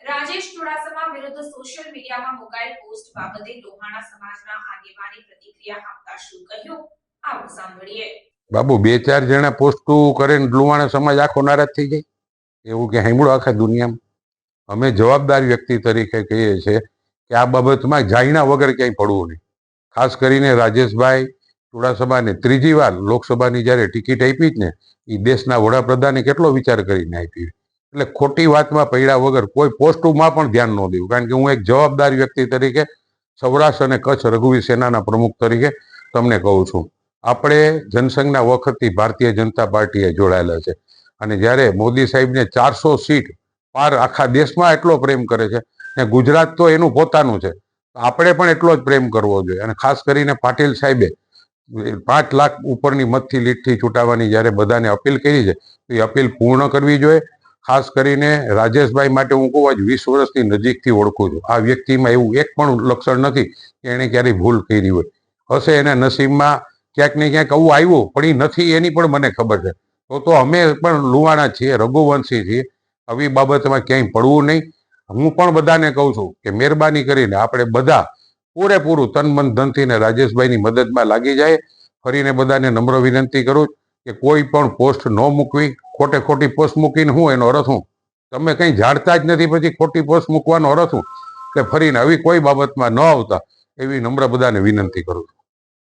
રાજેશ ચુડાસમા વિરુદ્ધ સોશિયલ મીડિયામાં મુકાયેલ પોસ્ટ બાબતે લોહાણા સમાજના આગેવાની પ્રતિક્રિયા આપતા શું કહ્યું? આવો સાંભળીએ. બાબુ, બે ચાર જણા પોસ્ટ કરીને લુવાણા સમાજ આખો નારાજ થઈ જાય. એવું કે હેમળો આખા દુનિયામાં. અમે જવાબદાર વ્યક્તિ તરીકે કહીએ છીએ કે આ બાબતમાં જાયણા વગર ક્યાંય પડવું નહીં. ખાસ કરીને રાજેશભાઈ ચુડાસમાને ત્રીજી વાર લોકસભાની જ્યારે ટિકિટ આપી જ ને એ દેશના વડાપ્રધાને કેટલો વિચાર કરીને આપી. એટલે ખોટી વાતમાં પડ્યા વગર કોઈ પોસ્ટમાં પણ ધ્યાન ન દેવું. કારણ કે હું એક જવાબદાર વ્યક્તિ તરીકે સૌરાષ્ટ્ર અને કચ્છ રઘુવીર સેનાના પ્રમુખ તરીકે તમને કહું છું. આપણે જનસંઘના વખતથી ભારતીય જનતા પાર્ટીએ જોડાયેલા છે. અને જ્યારે મોદી સાહેબને ચારસો સીટ પાર આખા દેશમાં એટલો પ્રેમ કરે છે ને ગુજરાત તો એનું પોતાનું છે આપણે પણ એટલો જ પ્રેમ કરવો જોઈએ. અને ખાસ કરીને પાટીલ સાહેબે પાંચ લાખ ઉપરની મતથી લીટથી ચૂંટાવાની જ્યારે બધાને અપીલ કરી છે, તો એ અપીલ પૂર્ણ કરવી જોઈએ. ખાસ કરીને રાજેશભાઈ માટે હું કહું જ વીસ વર્ષની નજીકથી ઓળખું છું. આ વ્યક્તિમાં એવું એક પણ લક્ષણ નથી કે એણે ક્યારેય ભૂલ કરી હોય. હશે એના નસીબમાં ક્યાંક ને ક્યાંક આવું આવ્યું, પણ એ નથી એની પણ મને ખબર છે. તો તો અમે પણ લુવાણા છીએ, રઘુવંશી છીએ. આવી બાબતમાં ક્યાંય પડવું નહીં. હું પણ બધાને કહું છું કે મહેરબાની કરીને આપણે બધા પૂરેપૂરું તન મન ધનથી ને રાજેશભાઈની મદદમાં લાગી જાય. ફરીને બધાને નમ્ર વિનંતી કરું કે કોઈ પણ પોસ્ટ ન મૂકવી. ખોટે ખોટી પોસ્ટ મૂકીને હું એનો અર્થ હું? તમે કંઈ જાણતા જ નથી, પછી ખોટી પોસ્ટ મૂકવાનો અર્થ હું? કે ફરીને આવી કોઈ બાબતમાં ન આવતા એવી નમ્ર બધાને વિનંતી કરું છું.